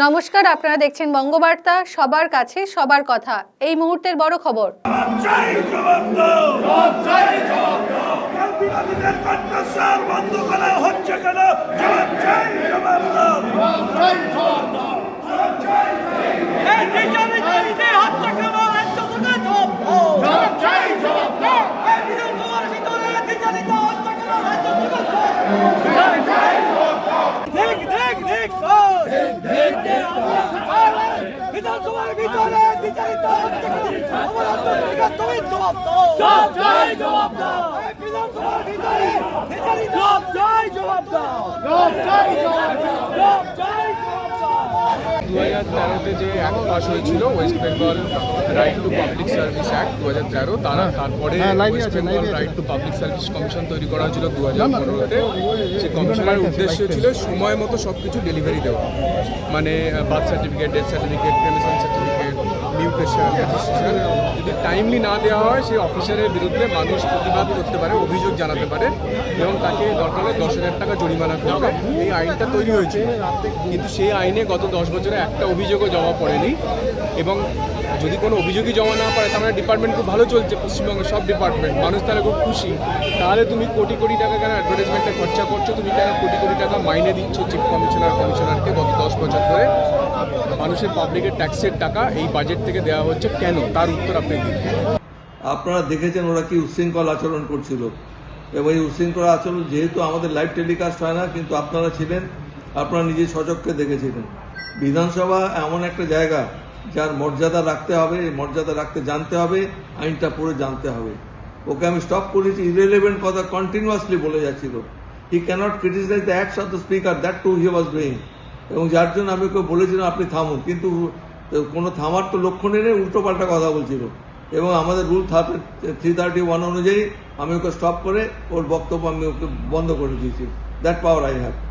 নমস্কার আপনারা দেখছেন বঙ্গবার্তা সবার কাছে সবার কথা। এই মুহূর্তের বড় খবর। চাই জবাব দাও জবাব চাই জবাব দাও বিরোধীদের কণ্ঠস্বর বন্ধ করা হচ্ছে কেন জবাব চাই জবাব দাও জবাব চাই জবাব দাও জবাব চাই এই বিচারিতারিতে হচ্ছে কেন রাজ্য থেকে জবাব দাও জবাব চাই জবাব দাও এই বিধানসভার ভিতরে বিচারিত হচ্ছে কেন রাজ্য থেকে জবাব চাই জবাব দাও দেখ দেখ দেখ দেখ দেখ বিধানসভার ভিতরে বিচারিত তুমি জবাব দাও চাই জবাব দাও বিধানসভার ভিতরে বিচারিত চাই জবাব দাও জবাব জবাব দু হাজার তেরোতে যে অ্যাক্ট পাস হয়েছিল West Bengal right to public service act দু হাজার তেরো তারা তারপরে West Bengal right to public service commission তৈরি করা হয়েছিল দু হাজার পনেরোতে। সেই কমিশনের উদ্দেশ্য ছিল সময় মতো সব কিছু ডেলিভারি দেওয়া। মানে birth certificate death certificate cremation certificate mutation registration যদি টাইমলি না দেওয়া হয় সেই অফিসারের বিরুদ্ধে মানুষ প্রতিবাদ করতে পারে অভিযোগ জানাতে পারে এবং তাকে দরকার হলে দশ হাজার টাকা জরিমানা করবে এই আইনটা তৈরি হয়েছে কিন্তু সেই আইনে গত দশ বছরে একটা অভিযোগও জমা পড়েনি এবং যদি কোনো অভিযোগই জমা না তার মানে ডিপার্টমেন্ট খুব ভালো চলছে পশ্চিমবঙ্গের সব ডিপার্টমেন্ট মানুষ তাহলে খুব খুশি। তাহলে তুমি কোটি কোটি টাকা কেন অ্যাডভার্টাইজমেন্টে খরচা করছ? তুমি কেন কোটি কোটি টাকা মাইনে দিচ্ছ চিফ কমিশনার কমিশনারকে গত দশ বছর ধরে? মানুষের পাবলিকের ট্যাক্সের টাকা এই বাজেট থেকে দেওয়া হচ্ছে কেন? তার উত্তর আপনি দিন। আপনারা দেখেছেন ওরা কি উচ্ছৃঙ্খল আচরণ করছিল। এবং এই উচ্ছৃঙ্খল আচরণ যেহেতু আমাদের লাইভ টেলিকাস্ট হয় না, কিন্তু আপনারা ছিলেন, আপনারা নিজে সচক্ষে দেখেছিলেন। বিধানসভা এমন একটা জায়গা যার মর্যাদা রাখতে হবে মর্যাদা রাখতে জানতে হবে, আইনটা পড়ে জানতে হবে। ওকে আমি স্টপ করেছি ইরেলিভেন্ট কথা কন্টিনিউয়াসলি বলে যাচ্ছিল। He cannot criticise the acts of the speaker that to he was doing এবং যার জন্য আমি ওকে বলেছিলাম, আপনি থামুন। কিন্তু কোনো থামার তো লক্ষণই নেই, উল্টো পাল্টা কথা বলছিল। এবং আমাদের রুল থ্রি থার্টি ওয়ান অনুযায়ী আমি ওকে স্টপ করে ওর বক্তব্য আমি ওকে বন্ধ করে দিয়েছি। That power I have